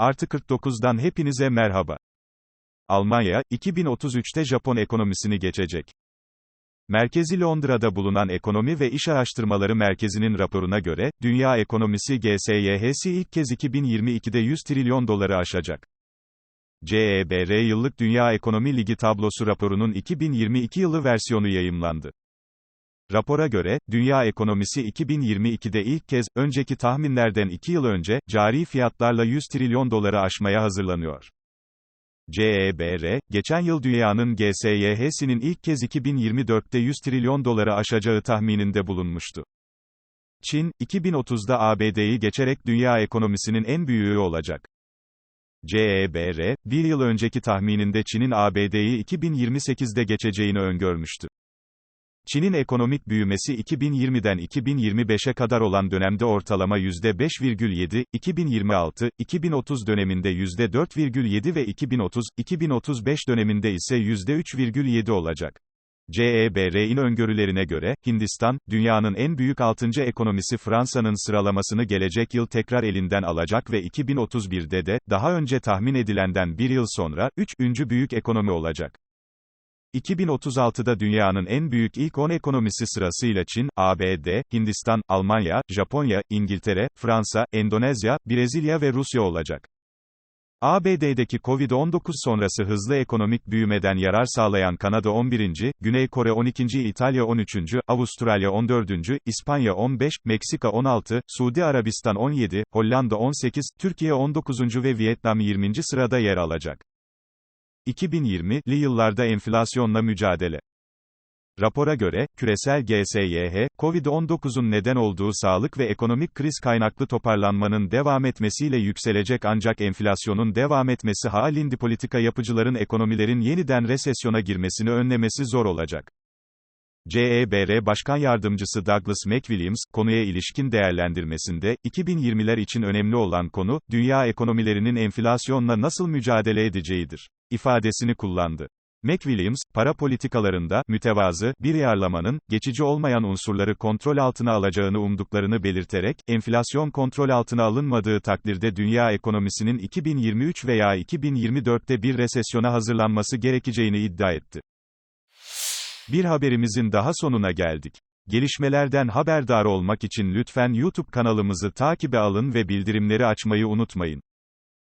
Artı 49'dan hepinize merhaba. Almanya, 2033'te Japon ekonomisini geçecek. Merkezi Londra'da bulunan Ekonomi ve İş Araştırmaları Merkezi'nin raporuna göre, dünya ekonomisi GSYH'si ilk kez 2022'de 100 trilyon doları aşacak. CEBR Yıllık Dünya Ekonomi Ligi tablosu raporunun 2022 yılı versiyonu yayımlandı. Rapora göre, dünya ekonomisi 2022'de ilk kez, önceki tahminlerden 2 yıl önce, cari fiyatlarla 100 trilyon doları aşmaya hazırlanıyor. CEBR, geçen yıl dünyanın GSYH'sinin ilk kez 2024'te 100 trilyon doları aşacağı tahmininde bulunmuştu. Çin, 2030'da ABD'yi geçerek dünya ekonomisinin en büyüğü olacak. CEBR, bir yıl önceki tahmininde Çin'in ABD'yi 2028'de geçeceğini öngörmüştü. Çin'in ekonomik büyümesi 2020'den 2025'e kadar olan dönemde ortalama %5,7, 2026-2030 döneminde %4,7 ve 2030-2035 döneminde ise %3,7 olacak. CEBR'in öngörülerine göre, Hindistan, dünyanın en büyük 6. ekonomisi Fransa'nın sıralamasını gelecek yıl tekrar elinden alacak ve 2031'de de, daha önce tahmin edilenden bir yıl sonra, 3. büyük ekonomi olacak. 2036'da dünyanın en büyük ilk 10 ekonomisi sırasıyla Çin, ABD, Hindistan, Almanya, Japonya, İngiltere, Fransa, Endonezya, Brezilya ve Rusya olacak. ABD'deki Covid-19 sonrası hızlı ekonomik büyümeden yarar sağlayan Kanada 11. Güney Kore 12. İtalya 13. Avustralya 14. İspanya 15, Meksika 16, Suudi Arabistan 17, Hollanda 18, Türkiye 19. ve Vietnam 20. sırada yer alacak. 2020'li yıllarda enflasyonla mücadele. Rapora göre, küresel GSYH, COVID-19'un neden olduğu sağlık ve ekonomik kriz kaynaklı toparlanmanın devam etmesiyle yükselecek ancak enflasyonun devam etmesi halinde politika yapıcıların ekonomilerin yeniden resesyona girmesini önlemesi zor olacak. CEBR Başkan Yardımcısı Douglas McWilliams, konuya ilişkin değerlendirmesinde, 2020'ler için önemli olan konu, dünya ekonomilerinin enflasyonla nasıl mücadele edeceğidir, ifadesini kullandı. McWilliams, para politikalarında, mütevazı, bir yarlamanın, geçici olmayan unsurları kontrol altına alacağını umduklarını belirterek, enflasyon kontrol altına alınmadığı takdirde dünya ekonomisinin 2023 veya 2024'te bir resesyona hazırlanması gerekeceğini iddia etti. Bir haberimizin daha sonuna geldik. Gelişmelerden haberdar olmak için lütfen YouTube kanalımızı takibe alın ve bildirimleri açmayı unutmayın.